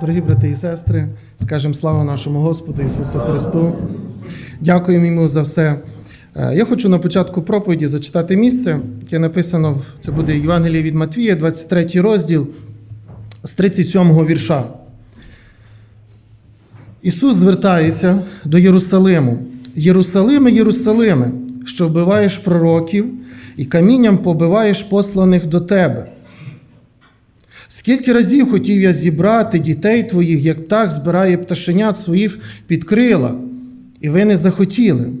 Дорогі брати і сестри, скажемо слава нашому Господу Ісусу Христу. Дякуємо йому за все. Е, Я хочу на початку проповіді зачитати місце, яке написано, це буде Євангеліє від Матвія, 23 розділ з 37 вірша. Ісус звертається до Єрусалиму. Єрусалиме, Єрусалиме, що вбиваєш пророків і камінням побиваєш посланих до тебе. Скільки разів хотів я зібрати дітей твоїх, як птах збирає пташенят своїх під крила, і ви не захотіли.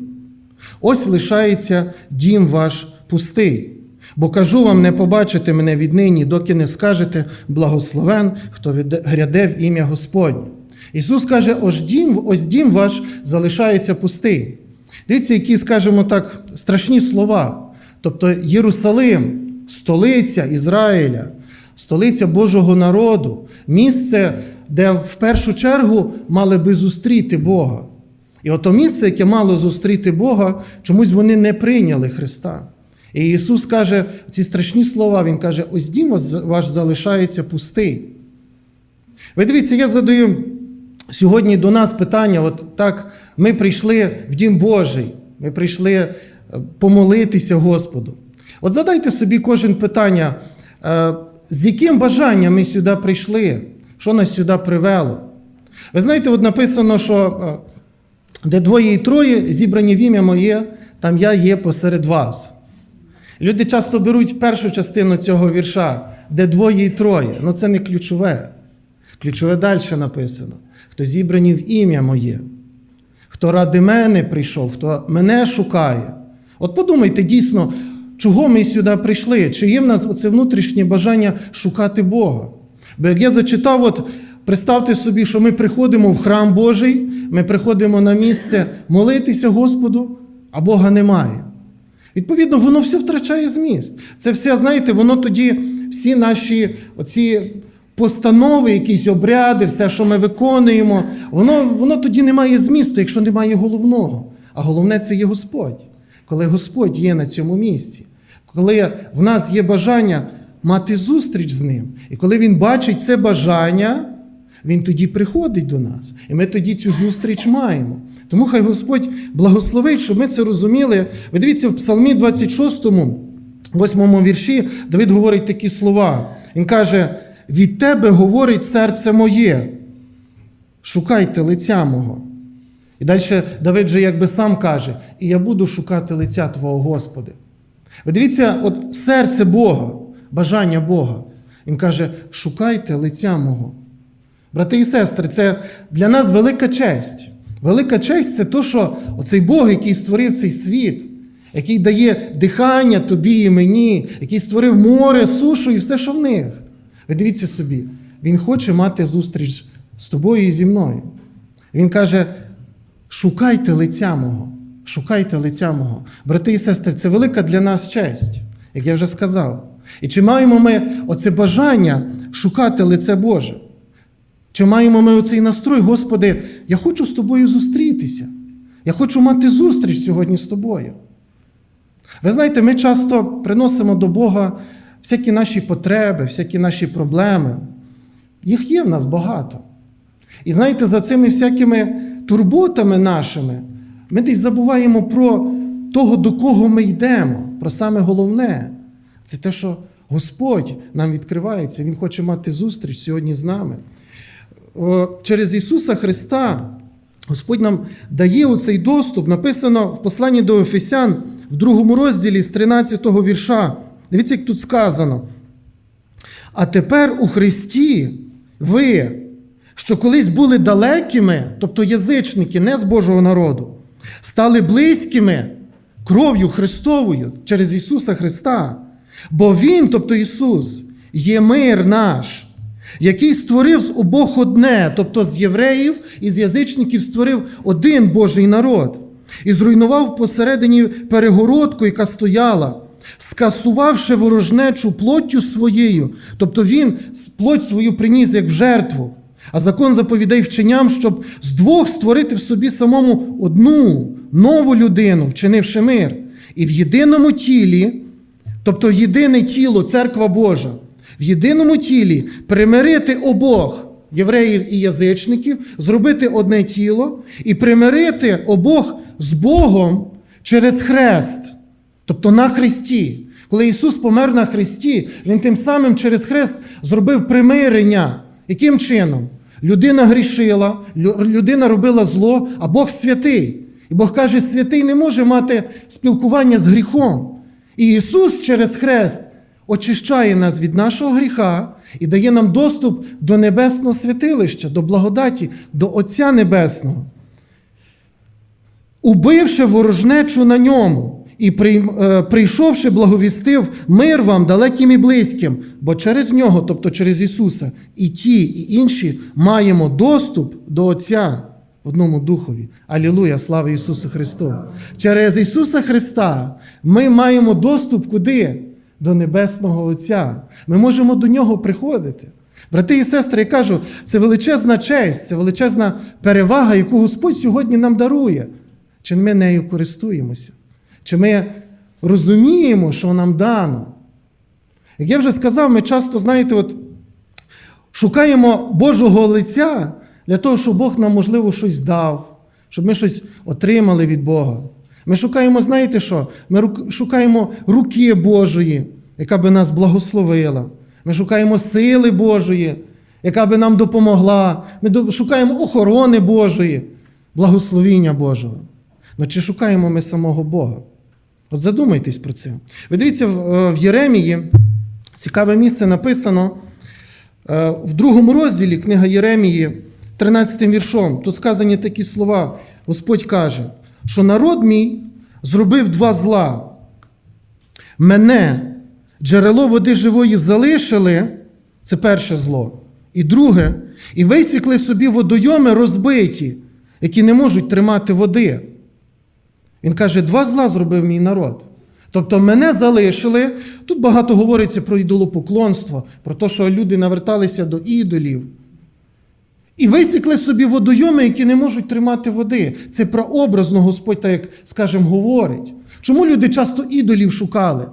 Ось лишається дім ваш пустий. Бо кажу вам, не побачите мене віднині, доки не скажете благословен, хто гряде в ім'я Господнє. Ісус каже, ось дім, ось дім ваш залишається пустий. Дивіться, які, скажімо так, страшні слова. Тобто Єрусалим, столиця Ізраїля, столиця Божого народу, місце, де в першу чергу мали би зустріти Бога. І ото місце, яке мало зустріти Бога, чомусь вони не прийняли Христа. І Ісус каже ці страшні слова, Він каже: ось дім ваш- залишається пустий. Ви дивіться, я задаю сьогодні до нас питання: от так, ми прийшли в Дім Божий, ми прийшли е, помолитися Господу. От задайте собі кожен питання, е, з яким бажанням ми сюди прийшли, що нас сюди привело. Ви знаєте, от написано, що е, де двоє і троє зібрані в ім'я моє, там я є посеред вас. Люди часто беруть першу частину цього вірша, де двоє і троє. Ну це не ключове. Ключове далі написано: хто зібрані в ім'я моє, хто ради мене прийшов, хто мене шукає. От подумайте дійсно, чого ми сюди прийшли? Чи є в нас оце внутрішнє бажання шукати Бога? Бо як я зачитав, от представте собі, що ми приходимо в храм Божий, ми приходимо на місце молитися Господу, а Бога немає. Відповідно, воно все втрачає зміст. Це все, знаєте, воно тоді всі наші оці постанови, якісь обряди, все, що ми виконуємо, воно, воно тоді не має змісту, якщо немає головного. А головне це є Господь. Коли Господь є на цьому місці, коли в нас є бажання мати зустріч з ним, і коли він бачить це бажання, він тоді приходить до нас, і ми тоді цю зустріч маємо. Тому хай Господь благословить, щоб ми це розуміли. Ви дивіться, в Псалмі 26, 8 вірші, Давид говорить такі слова. Він каже: від тебе говорить серце моє, шукайте лиця мого. І далі Давид же якби сам каже: І я буду шукати лиця Твого Господи. Ви дивіться, от серце Бога, бажання Бога. Він каже: шукайте лиця мого. Брати і сестри, це для нас велика честь. Велика честь це то, що оцей Бог, який створив цей світ, який дає дихання тобі і мені, який створив море, сушу і все, що в них. Ви дивіться собі, Він хоче мати зустріч з тобою і зі мною. Він каже: шукайте лиця мого, шукайте лиця мого. Брати і сестри, це велика для нас честь, як я вже сказав. І чи маємо ми оце бажання шукати лице Боже? Чи маємо ми оцей настрой, Господи, я хочу з тобою зустрітися. Я хочу мати зустріч сьогодні з тобою. Ви знаєте, ми часто приносимо до Бога всякі наші потреби, всякі наші проблеми. Їх є в нас багато. І знаєте, за цими всякими турботами нашими ми десь забуваємо про того, до кого ми йдемо, про саме головне. Це те, що Господь нам відкривається, Він хоче мати зустріч сьогодні з нами. Через Ісуса Христа Господь нам дає оцей доступ. Написано в посланні до Ефесян в другому розділі з 13 го вірша. Дивіться, як тут сказано. А тепер у Христі ви, що колись були далекими, тобто язичники, не з Божого народу, стали близькими кров'ю Христовою через Ісуса Христа. Бо Він, тобто Ісус, є мир наш, який створив з обох одне, тобто з євреїв і з язичників створив один Божий народ, і зруйнував посередині перегородку, яка стояла, скасувавши ворожнечу плоттю своєю, тобто він плоть свою приніс як в жертву. А закон заповідей вченням, щоб з двох створити в собі самому одну нову людину, вчинивши мир, і в єдиному тілі, тобто єдине тіло, церква Божа, в єдиному тілі примирити обох, євреїв і язичників, зробити одне тіло і примирити обох з Богом через хрест, тобто на Христі. Коли Ісус помер на Христі, Він тим самим через хрест зробив примирення. Яким чином? Людина грішила, людина робила зло, а Бог святий. І Бог каже, святий не може мати спілкування з гріхом. І Ісус через хрест очищає нас від нашого гріха і дає нам доступ до небесного святилища, до благодаті, до Отця Небесного убивши ворожнечу на ньому, і е, прийшовши, благовістив мир вам далеким і близьким, бо через нього, тобто через Ісуса, і ті, і інші маємо доступ до Отця в одному духові. Алілуя, слава Ісусу Христу! Через Ісуса Христа ми маємо доступ куди? До Небесного Отця. Ми можемо до Нього приходити. Брати і сестри, я кажу, це величезна честь, це величезна перевага, яку Господь сьогодні нам дарує. Чи ми нею користуємося? Чи ми розуміємо, що нам дано? Як я вже сказав, ми часто, знаєте, от шукаємо Божого лиця для того, щоб Бог нам, можливо, щось дав, щоб ми щось отримали від Бога. Ми шукаємо, знаєте що? Ми шукаємо руки Божої, яка би нас благословила. Ми шукаємо сили Божої, яка би нам допомогла. Ми шукаємо охорони Божої, благословіння Божого. Ну чи шукаємо ми самого Бога? От задумайтесь про це. Ви дивіться, в е, Єремії цікаве місце написано е, в другому розділі книга Єремії, 13 віршом. Тут сказані такі слова. Господь каже, що народ мій зробив два зла. Мене, джерело води живої, залишили, це перше зло. І друге, і висікли собі водойоми розбиті, які не можуть тримати води. Він каже, два зла зробив мій народ. Тобто мене залишили. Тут багато говориться про ідолопоклонство, про те, що люди наверталися до ідолів. І висікли собі водойоми, які не можуть тримати води. Це прообразно Господь, так як скажемо, говорить. Чому люди часто ідолів шукали?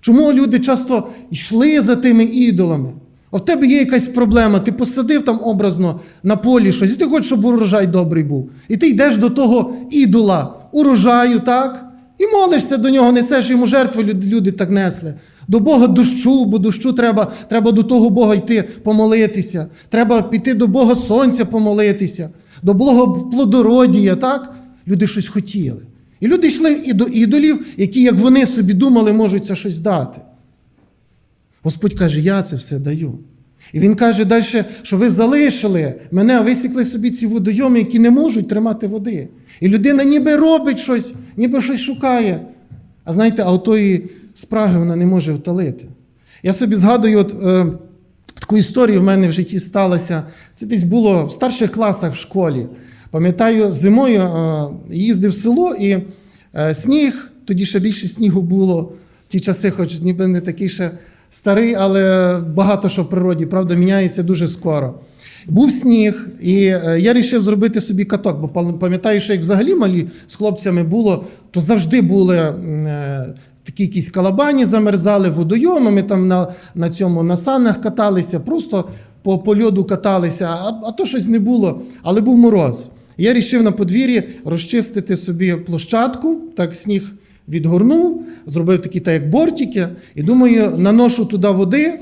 Чому люди часто йшли за тими ідолами? А в тебе є якась проблема, ти посадив там образно на полі щось, і ти хочеш, щоб урожай добрий був. І ти йдеш до того ідола, урожаю, так? І молишся до нього, несеш йому жертву, люди, так несли. До Бога дощу, бо дощу треба, треба до того Бога йти помолитися. Треба піти до Бога сонця помолитися, до Бога плодородія, так? Люди щось хотіли. І люди йшли і до ідолів, які, як вони собі думали, можуть це щось дати. Господь каже, я це все даю. І він каже далі, що ви залишили мене, а висікли собі ці водойоми, які не можуть тримати води. І людина ніби робить щось, ніби щось шукає. А знаєте, а отої спраги вона не може вталити. Я собі згадую, от, е, таку історію в мене в житті сталося. Це десь було в старших класах в школі. Пам'ятаю, зимою е, їздив в село і е, сніг, тоді ще більше снігу було в ті часи, хоч ніби не такий ще старий, але багато що в природі, правда, міняється дуже скоро. Був сніг, і е, я вирішив зробити собі каток, бо пам- пам'ятаю, що як взагалі малі з хлопцями було, то завжди були е, такі якісь калабані, замерзали водойоми, ми там на, на цьому на санах каталися, просто по, по льоду каталися, а, а то щось не було, але був мороз. Я вирішив на подвір'ї розчистити собі площадку, так сніг відгорнув, зробив такі так як бортики, і думаю, наношу туди води.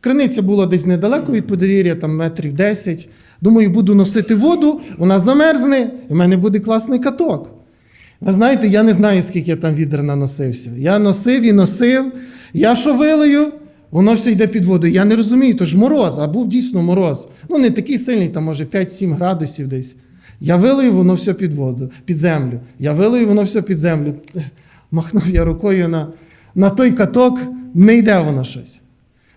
Криниця була десь недалеко від подвір'я, там метрів 10. Думаю, буду носити воду, вона замерзне, і в мене буде класний каток. Ви знаєте, я не знаю, скільки я там відер наносився. Я носив і носив. Я що вилию, воно все йде під воду. Я не розумію, то ж мороз, а був дійсно мороз. Ну, не такий сильний, там, може, 5-7 градусів десь. Я вилию, воно все під воду, під землю. Я вилию, воно все під землю. Махнув я рукою на, на той каток, не йде воно щось.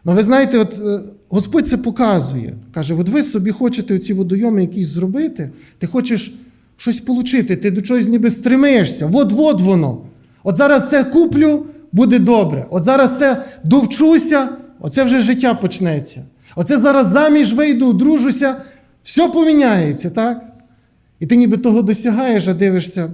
Ну, ви знаєте, от е, Господь це показує. Каже: от ви собі хочете оці водойоми якісь зробити, ти хочеш щось отримати, ти до чогось ніби стремишся. От-от воно. От зараз це куплю, буде добре. От зараз це довчуся, оце вже життя почнеться. Оце зараз заміж вийду, одружуся, все поміняється, так? І ти ніби того досягаєш, а дивишся.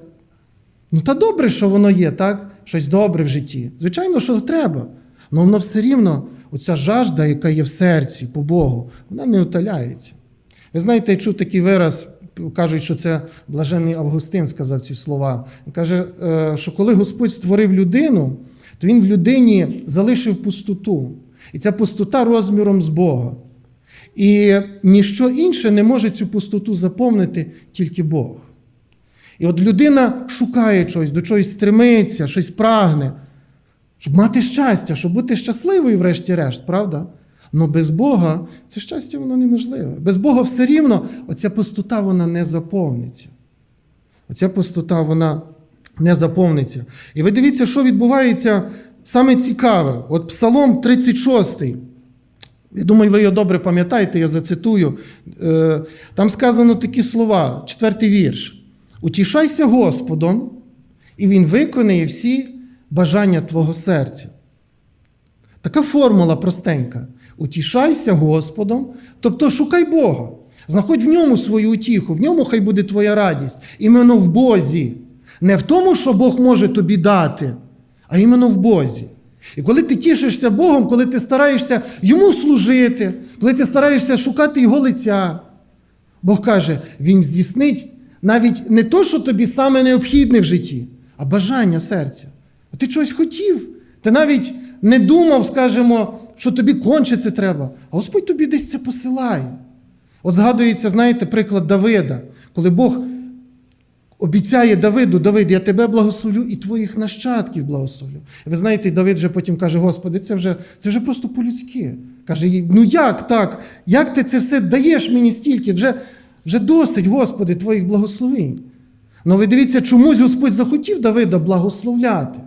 Ну, та добре, що воно є, так? Щось добре в житті. Звичайно, що треба. Але воно все рівно, оця жажда, яка є в серці по Богу, вона не утоляється. Ви знаєте, я чув такий вираз, кажуть, що це блаженний Августин сказав ці слова. Він каже, е, що коли Господь створив людину, то він в людині залишив пустоту. І ця пустота розміром з Бога. І ніщо інше не може цю пустоту заповнити, тільки Бог. І от людина шукає чогось, до чогось стремиться, щось прагне, щоб мати щастя, щоб бути щасливою, врешті-решт, правда? Но без Бога це щастя воно неможливе. Без Бога все рівно оця пустота вона не заповниться. Оця пустота вона не заповниться. І ви дивіться, що відбувається саме цікаве. От Псалом 36. Я думаю, ви його добре пам'ятаєте, я зацитую. Е, Там сказано такі слова, четвертий вірш. Утішайся Господом, і Він виконає всі бажання твого серця. Така формула простенька. Утішайся Господом, тобто шукай Бога. Знаходь в ньому свою утіху, в ньому хай буде твоя радість. Іменно в Бозі. Не в тому, що Бог може тобі дати, а іменно в Бозі. І коли ти тішишся Богом, коли ти стараєшся йому служити, коли ти стараєшся шукати Його лиця, Бог каже, Він здійснить навіть не то, що тобі саме необхідне в житті, а бажання серця. Ти чогось хотів. Ти навіть не думав, скажімо, що тобі конче це треба, а Господь тобі десь це посилає. От згадується, знаєте, приклад Давида, коли Бог обіцяє Давиду, Давид, я тебе благословлю і твоїх нащадків благословлю. І ви знаєте, Давид вже потім каже: Господи, це вже, це вже просто по-людськи. Каже, ну як так? Як ти це все даєш мені стільки? Вже, вже досить, Господи, твоїх благословень. Ну ви дивіться, чомусь Господь захотів Давида благословляти.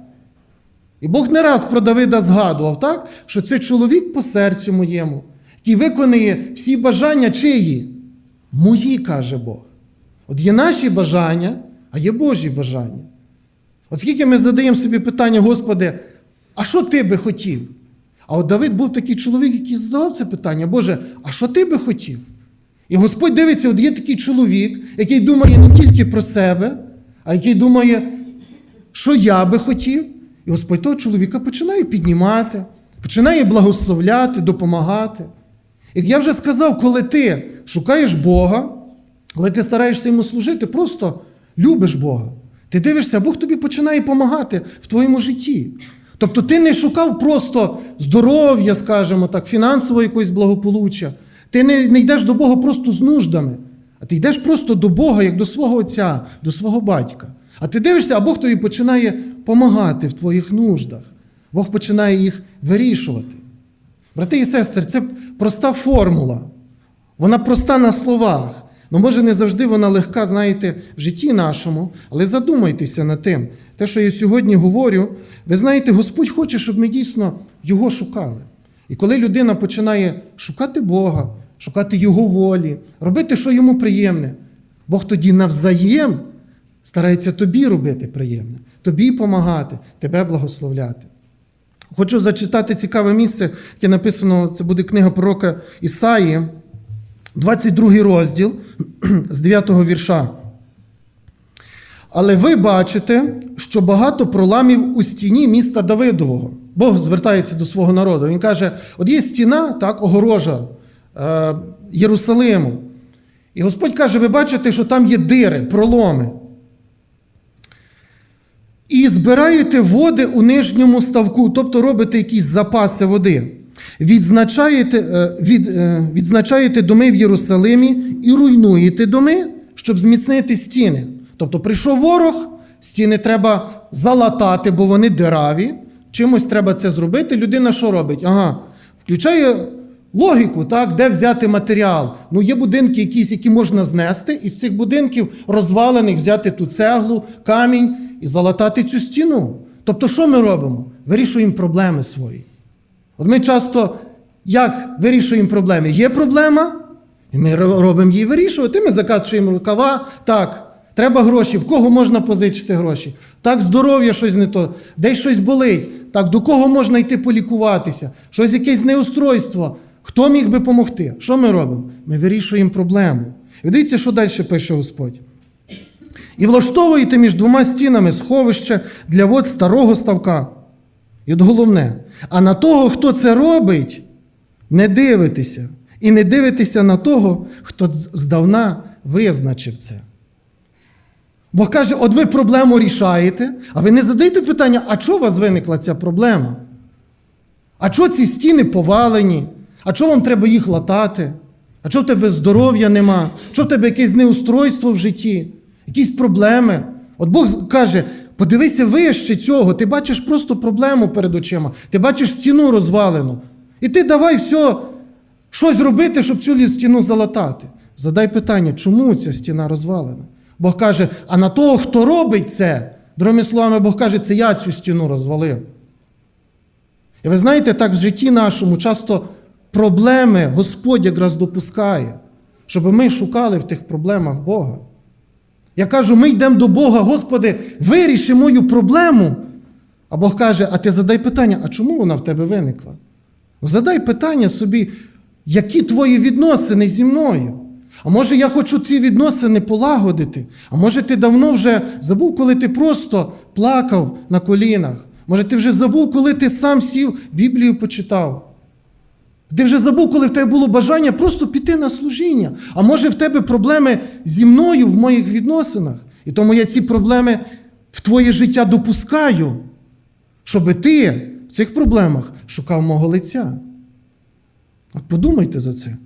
І Бог не раз про Давида згадував, так? що це чоловік по серцю моєму, який виконує всі бажання чиї? Мої, каже Бог. От є наші бажання, а є Божі бажання. От скільки ми задаємо собі питання, Господи, а що ти би хотів? А от Давид був такий чоловік, який задавав це питання, Боже, а що ти би хотів? І Господь дивиться, от є такий чоловік, який думає не тільки про себе, а який думає, що я би хотів. І Господь того чоловіка починає піднімати, починає благословляти, допомагати. Як я вже сказав, коли ти шукаєш Бога, коли ти стараєшся йому служити, просто любиш Бога. Ти дивишся, Бог тобі починає допомагати в твоєму житті. Тобто ти не шукав просто здоров'я, скажімо так, фінансового якогось благополуччя. Ти не, не йдеш до Бога просто з нуждами, а ти йдеш просто до Бога, як до свого Отця, до свого батька. А ти дивишся, а Бог тобі починає допомагати в твоїх нуждах. Бог починає їх вирішувати. Брати і сестри, це проста формула. Вона проста на словах. Ну, може, не завжди вона легка, знаєте, в житті нашому, але задумайтеся над тим. Те, що я сьогодні говорю, ви знаєте, Господь хоче, щоб ми дійсно Його шукали. І коли людина починає шукати Бога, шукати Його волі, робити, що йому приємне, Бог тоді навзаєм старається тобі робити приємне, тобі допомагати, тебе благословляти. Хочу зачитати цікаве місце, яке написано, це буде книга пророка Ісаї, 22 розділ з 9 вірша. Але ви бачите, що багато проламів у стіні міста Давидового. Бог звертається до свого народу. Він каже: от є стіна, так, огорожа Єрусалиму. І Господь каже: ви бачите, що там є дири, проломи. І збираєте води у нижньому ставку, тобто робите якісь запаси води. Відзначаєте, е, від, е, відзначаєте доми в Єрусалимі і руйнуєте доми, щоб зміцнити стіни. Тобто прийшов ворог, стіни треба залатати, бо вони дираві. Чимось треба це зробити. Людина що робить? Ага, включає логіку, так, де взяти матеріал. Ну, є будинки, якісь, які можна знести, і з цих будинків розвалених взяти ту цеглу, камінь і залатати цю стіну. Тобто, що ми робимо? Вирішуємо проблеми свої. От ми часто як вирішуємо проблеми? Є проблема, і ми робимо її вирішувати. Ми закачуємо рукава. Так, треба гроші. В кого можна позичити гроші? Так, здоров'я щось не то, десь щось болить. Так, до кого можна йти полікуватися? Щось якесь неустройство. Хто міг би допомогти? Що ми робимо? Ми вирішуємо проблему. І дивіться, що далі пише Господь. І влаштовуєте між двома стінами сховище для вод старого ставка. І от головне, а на того, хто це робить, не дивитеся і не дивитеся на того, хто здавна визначив це. Бог каже, от ви проблему рішаєте, а ви не задаєте питання, а чого у вас виникла ця проблема? А чого ці стіни повалені? А чого вам треба їх латати? А чого в тебе здоров'я нема? Чого в тебе якесь неустройство в житті? Якісь проблеми? От Бог каже: подивися вище цього, ти бачиш просто проблему перед очима, ти бачиш стіну розвалену. І ти давай все, щось робити, щоб цю стіну залатати. Задай питання, чому ця стіна розвалена? Бог каже, а на того, хто робить це, другими словами, Бог каже, це я цю стіну розвалив. І ви знаєте, так в житті нашому часто проблеми Господь якраз допускає, щоб ми шукали в тих проблемах Бога. Я кажу, ми йдемо до Бога, Господи, виріши мою проблему. А Бог каже, а ти задай питання, а чому вона в тебе виникла? Ну, Задай питання собі, які твої відносини зі мною? А може, я хочу ці відносини полагодити? А може, ти давно вже забув, коли ти просто плакав на колінах? Може, ти вже забув, коли ти сам сів, Біблію почитав? Ти вже забув, коли в тебе було бажання просто піти на служіння. А може в тебе проблеми зі мною в моїх відносинах. І тому я ці проблеми в твоє життя допускаю, щоб ти в цих проблемах шукав мого лиця. От подумайте за це.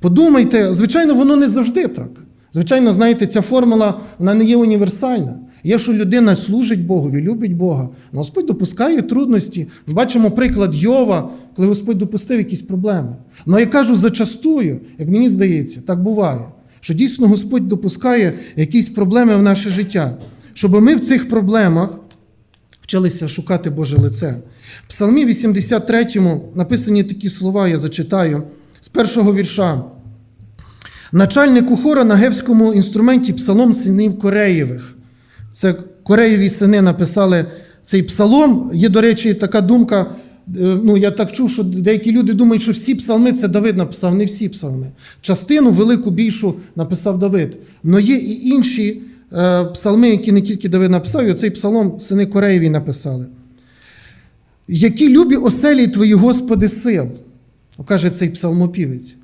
Подумайте, звичайно, воно не завжди так. Звичайно, знаєте, ця формула вона не є універсальна. Є, що людина служить Богові, любить Бога. Господь допускає трудності. Ми бачимо приклад Йова, коли Господь допустив якісь проблеми. Ну я кажу зачастую, як мені здається, так буває, що дійсно Господь допускає якісь проблеми в наше життя, щоб ми в цих проблемах вчилися шукати Боже лице. В Псалмі 83 написані такі слова, я зачитаю з першого вірша. Начальнику хора на гевському інструменті псалом синів Кореєвих. Це Кореєві сини написали цей псалом. Є, до речі, така думка. Е, Ну, я так чув, що деякі люди думають, що всі псалми це Давид написав, не всі псалми. Частину велику більшу написав Давид. Но є і інші е, псалми, які не тільки Давид написав, і оцей псалом сини Кореєві написали. Які любі оселі твої, Господи, сил, каже цей псалмопівець.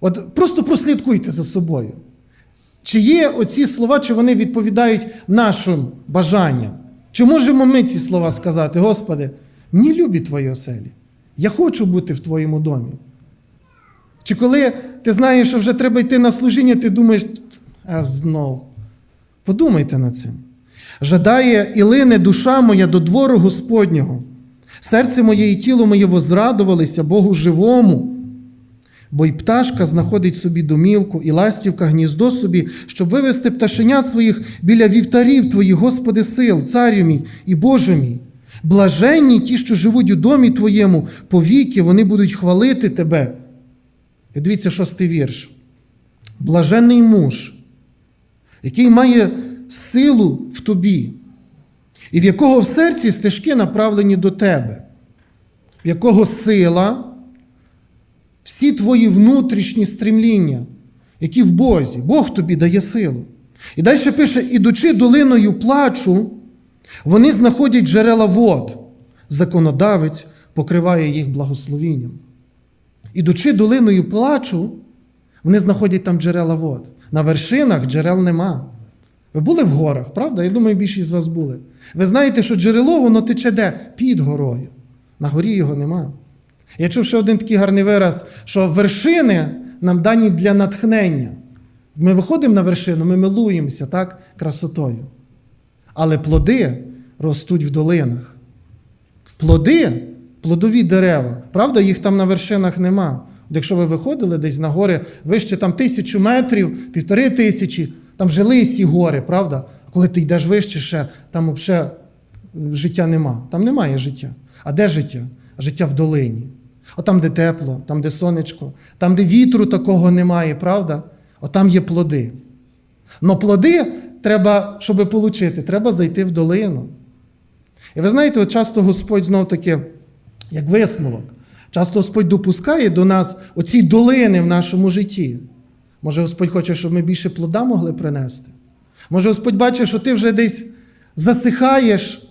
От просто прослідкуйте за собою. Чи є оці слова, чи вони відповідають нашим бажанням? Чи можемо ми ці слова сказати, Господи, мені любі твої оселі. Я хочу бути в твоєму домі. Чи коли ти знаєш, що вже треба йти на служіння, ти думаєш, а знов. Подумайте над цим. Жадає і лине душа моя до двору Господнього. Серце моє і тіло моє возрадувалися Богу живому. Бо й пташка знаходить собі домівку, і ластівка гніздо собі, щоб вивести пташенят своїх біля вівтарів твоїх, Господи сил, царю мій і Боже мій. Блаженні ті, що живуть у домі Твоєму, повіки, вони будуть хвалити Тебе. І дивіться, шостий вірш. Блаженний муж, який має силу в тобі, і в якого в серці стежки направлені до тебе, в якого сила всі твої внутрішні стремління, які в Бозі, Бог тобі дає силу. І далі пише: ідучи долиною плачу, вони знаходять джерела вод. Законодавець покриває їх благословінням. Ідучи долиною плачу, вони знаходять там джерела вод. На вершинах джерел нема. Ви були в горах, правда? Я думаю, більшість з вас були. Ви знаєте, що джерело воно тече де? Під горою. На горі його нема. Я чув ще один такий гарний вираз, що вершини нам дані для натхнення. Ми виходимо на вершину, ми милуємося так, красотою. Але плоди ростуть в долинах. Плоди, плодові дерева, правда, їх там на вершинах нема. Якщо ви виходили десь на гори вище там тисячу метрів, півтори тисячі, там вже лисі гори, правда? А коли ти йдеш вище, ще, там взагалі життя нема. Там немає життя. А де життя? Життя в долині. От там, де тепло, там, де сонечко, там, де вітру такого немає, правда? От там є плоди. Но плоди треба, щоб отримати, треба зайти в долину. І ви знаєте, от часто Господь знов таки, як висновок, часто Господь допускає до нас оці долини в нашому житті. Може, Господь хоче, щоб ми більше плода могли принести. Може, Господь бачить, що ти вже десь засихаєш,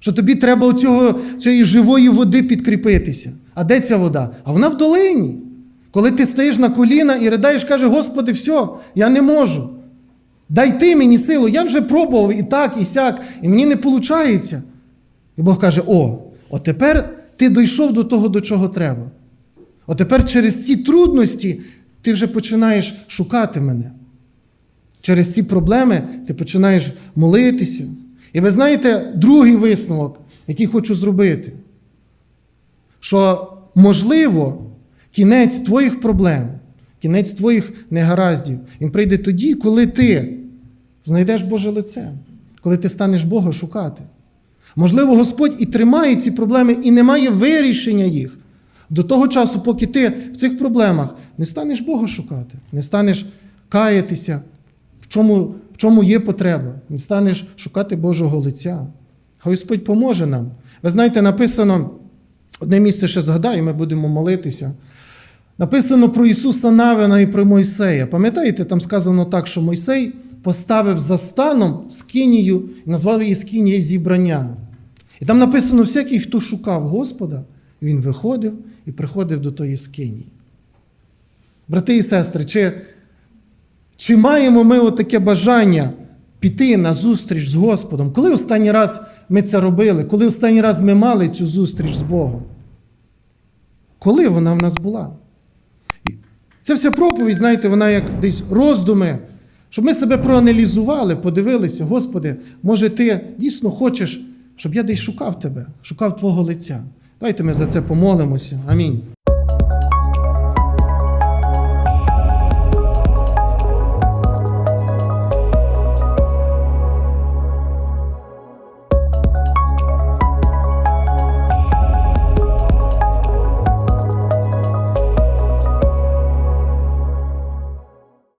що тобі треба оцього, цієї живої води підкріпитися. А де ця вода? А вона в долині. Коли ти стоїш на коліна і ридаєш, каже, Господи, все, я не можу. Дай ти мені силу, я вже пробував і так, і сяк, і мені не виходить. І Бог каже: О, от тепер ти дійшов до того, до чого треба. От тепер через ці трудності ти вже починаєш шукати мене. Через ці проблеми ти починаєш молитися. І ви знаєте, другий висновок, який хочу зробити, що можливо, кінець твоїх проблем, кінець твоїх негараздів, він прийде тоді, коли ти знайдеш Боже лице, коли ти станеш Бога шукати. Можливо, Господь і тримає ці проблеми, і немає вирішення їх до того часу, поки ти в цих проблемах не станеш Бога шукати, не станеш каятися, в чому, в чому є потреба, не станеш шукати Божого лиця. Хай Господь поможе нам. Ви знаєте, написано, одне місце ще згадаю, ми будемо молитися. Написано про Ісуса Навина і про Мойсея. Пам'ятаєте, там сказано так, що Мойсей поставив за станом скинію і назвав її скинією зібрання. І там написано: всякий, хто шукав Господа, він виходив і приходив до тої скинії. Брати і сестри, чи, чи маємо ми отаке бажання піти на зустріч з Господом? Коли останній раз ми це робили? Коли останній раз ми мали цю зустріч з Богом? Коли вона в нас була? Ця вся проповідь, знаєте, вона як десь роздуми, щоб ми себе проаналізували, подивилися, Господи, може, ти дійсно хочеш, щоб я десь шукав тебе, шукав Твого лиця. Давайте ми за це помолимося. Амінь.